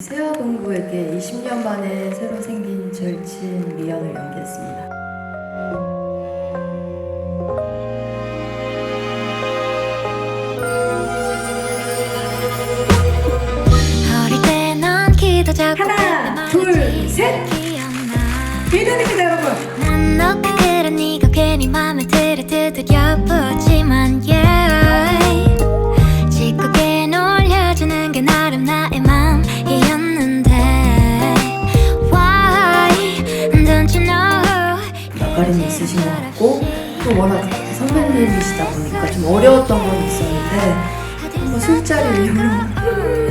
세아 동부에게 20년 만에 새로 생긴 절친 미연을 연기했습니다. 하나, 내 둘. 셋. 빌드입니다 여러분 난 너가 그런 네가 괜히 맘에 들어 두드려 보지만 낯가림이 있으신 것 같고 또 워낙 선배님이시다 보니까 좀 어려웠던 건 있었는데 뭐 술자리 이후로